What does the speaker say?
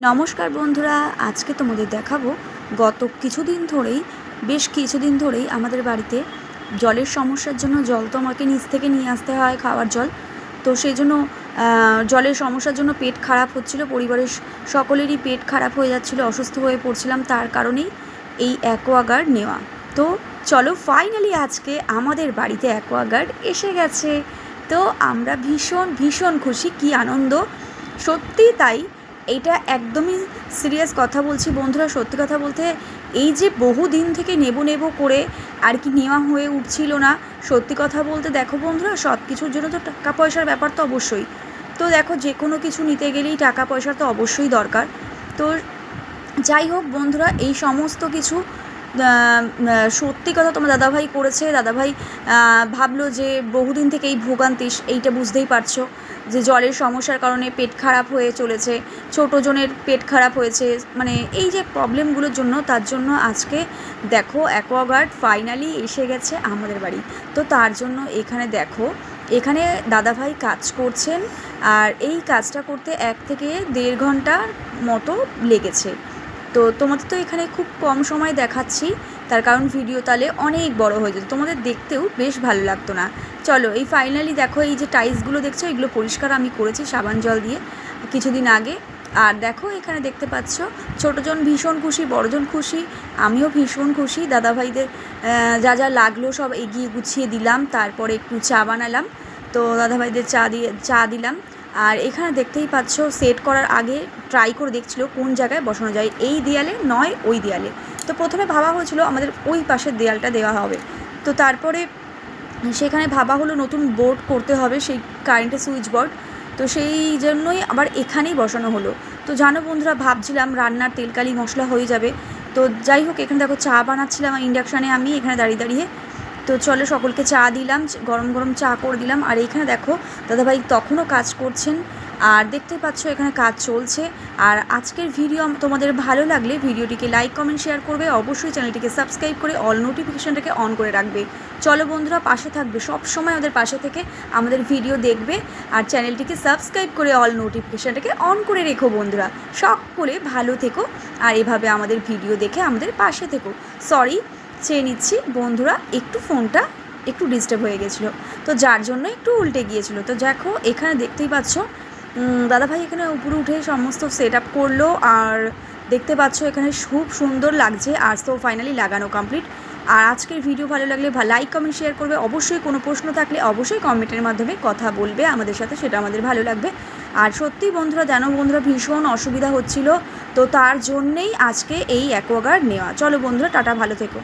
নমস্কার বন্ধুরা, আজকে তোমাদের দেখাবো গত কিছুদিন ধরেই, বেশ কিছুদিন ধরেই আমাদের বাড়িতে জলের সমস্যার জন্য জল তো আমাকে নিচ থেকে নিয়ে আসতে হয় খাওয়ার জল। তো সেই জন্য জলের সমস্যার জন্য পেট খারাপ হচ্ছিল, পরিবারের সকলেরই পেট খারাপ হয়ে যাচ্ছিল, অসুস্থ হয়ে পড়ছিলাম তার কারণেই এই অ্যাকোয়াগার্ড নেওয়া। তো চলো ফাইনালি আজকে আমাদের বাড়িতে অ্যাকোয়াগার্ড এসে গেছে। তো আমরা ভীষণ ভীষণ খুশি, কি আনন্দ। সত্যি তাই এইটা একদমই সিরিয়াস কথা বলছি। বন্ধুরা, সত্যি কথা বলতে এই যে বহু দিন থেকে নেব নেব করে আর কি নেওয়া হয়ে উঠছিল না, সত্যি কথা বলতে দেখো বন্ধুরা সব কিছুর জন্য তো টাকা পয়সার ব্যাপার তো অবশ্যই। তো দেখো, যে কোনো কিছু নিতে গেলেই টাকা পয়সা তো অবশ্যই দরকার। তো যাই হোক বন্ধুরা, এই সমস্ত কিছু সত্যি কথা তোমার দাদাভাই করেছে। দাদাভাই ভাবলো যে বহুদিন থেকে এই ভোগান্তি এইটা বুঝতেই পারছ যে জলের সমস্যার কারণে পেট খারাপ হয়ে চলেছে, ছোটো জনের পেট খারাপ হয়েছে। মানে এই যে প্রবলেমগুলোর জন্য, তার জন্য আজকে দেখো অ্যাকোয়াগার্ড ফাইনালি এসে গেছে আমাদের বাড়ি। তো তার জন্য এখানে দেখো, এখানে দাদাভাই কাজ করছেন, আর এই কাজটা করতে এক থেকে দেড় ঘণ্টার মতো লেগেছে। তো তোমাদের তো এখানে খুব কম সময় দেখাচ্ছি, তার কারণ ভিডিও তাহলে অনেক বড় হয়ে যেত। তোমাদের দেখতেও বেশ ভালো লাগতো না। চলো, এই ফাইনালি দেখো এই যে টাইলসগুলো দেখছ, এগুলো পরিষ্কার আমি করেছি সাবান জল দিয়ে কিছুদিন আগে। আর দেখো এখানে দেখতে পাচ্ছ, ছোটোজন ভীষণ খুশি, বড়জন খুশি, আমিও ভীষণ খুশি। দাদাভাইদের যা যা লাগল সব এগিয়ে গুছিয়ে দিলাম, তারপরে একটু চা বানালাম। তো দাদাভাইদের চা দিয়ে, চা দিলাম। আর এখানে দেখতেই পাচ্ছ সেট করার আগে ট্রাই করে দেখছিল কোন জায়গায় বসানো যায়। এই দেয়ালে নয়, ওই দেয়ালে। তো প্রথমে ভাবা হয়েছিল আমাদের ওই পাশের দেয়ালটা দেওয়া হবে। তো তারপরে সেখানে ভাবা হলো নতুন বোর্ড করতে হবে সেই কারেন্টের সুইচ বোর্ড তো সেই জন্যই আবার এখানেই বসানো হলো। তো জানো বন্ধুরা, ভাবছিলাম রান্নার তেলকালি মশলা হয়ে যাবে। তো যাই হোক, এখানে দেখো চা বানাচ্ছিলাম ইন্ডাকশানে আমি, এখানে দাঁড়িয়ে দাঁড়িয়ে তো চলো সকলকে চা দিলাম গরম গরম চা করে দিলাম। আর এইখানে দেখো, দাদাভাই তখনও কাজ করছেন। আর দেখতে পাচ্ছ, এখানে কাজ চলছে। আর আজকের ভিডিও তোমাদের ভালো লাগলে ভিডিওটিকে লাইক কমেন্ট শেয়ার করবে। অবশ্যই চ্যানেলটিকে সাবস্ক্রাইব করে অল নোটিফিকেশানটাকে অন করে রাখবে। চলো বন্ধুরা, পাশে থাকবে সব সময় আমাদের পাশে থেকে আমাদের ভিডিও দেখবে। আর চ্যানেলটিকে সাবস্ক্রাইব করে অল নোটিফিকেশানটাকে অন করে রেখো বন্ধুরা। সকলে ভালো থেকো। আর এভাবে আমাদের ভিডিও দেখে আমাদের পাশে থেকো। সরি চেয়ে নিচ্ছি। বন্ধুরা, একটু ফোনটা একটু ডিস্টার্ব হয়ে গেছিল। তো যার জন্য একটু উল্টে গিয়েছিল। তো দেখো, এখানে দেখতেই পাচ্ছ দাদাভাই এখানে উপরে উঠে সমস্ত সেট আপ করল আর দেখতে পাচ্ছ এখানে খুব সুন্দর লাগছে। আর তো ফাইনালি লাগানো কমপ্লিট আর আজকের ভিডিও ভালো লাগলে লাইক কমেন্ট শেয়ার করবে। অবশ্যই কোনো প্রশ্ন থাকলে অবশ্যই কমেন্টের মাধ্যমে কথা বলবে আমাদের সাথে, সেটা আমাদের ভালো লাগবে। আর সত্যি বন্ধুরা, জানো বন্ধুরা, ভীষণ অসুবিধা হচ্ছিল। তো তার জন্যেই আজকে এই অ্যাকোয়াগার্ড নেওয়া। চলো বন্ধুরা, টাটা, ভালো থেকো।